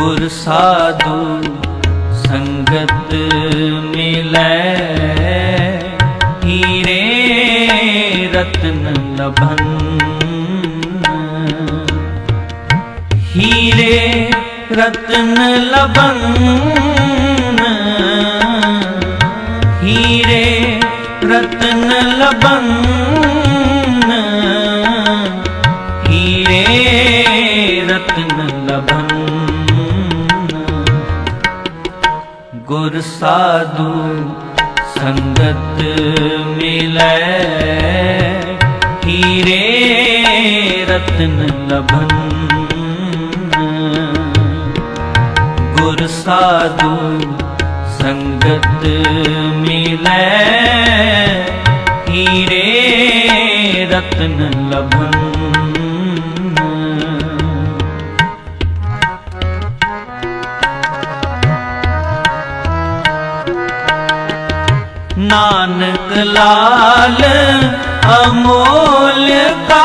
ਗੁਰ ਸਾਧੂ ਸੰਗਤ ਮਿਲੈ। ਹੀਰੇ ਰਤਨ ਲਭਨ। ਹੀਰੇ ਰਤਨ ਲਭਨ। ਹੀਰੇ ਰਤਨ ਲਭਨ। ਹੀਰੇ ਰਤਨ ਲਭਨ। ਗੁਰ ਸਾਧੂ ਸੰਗਤ ਮਿਲੈ। ਹੀਰੇ ਰਤਨ ਲਭਨ। ਗੁਰ ਸਾਧੂ ਸੰਗਤ ਮਿਲੈ। ਹੀਰੇ ਰਤਨ ਲਭਨ। ਨਾਨਕ ਲਾਲ ਅਮੋਲ ਕਾ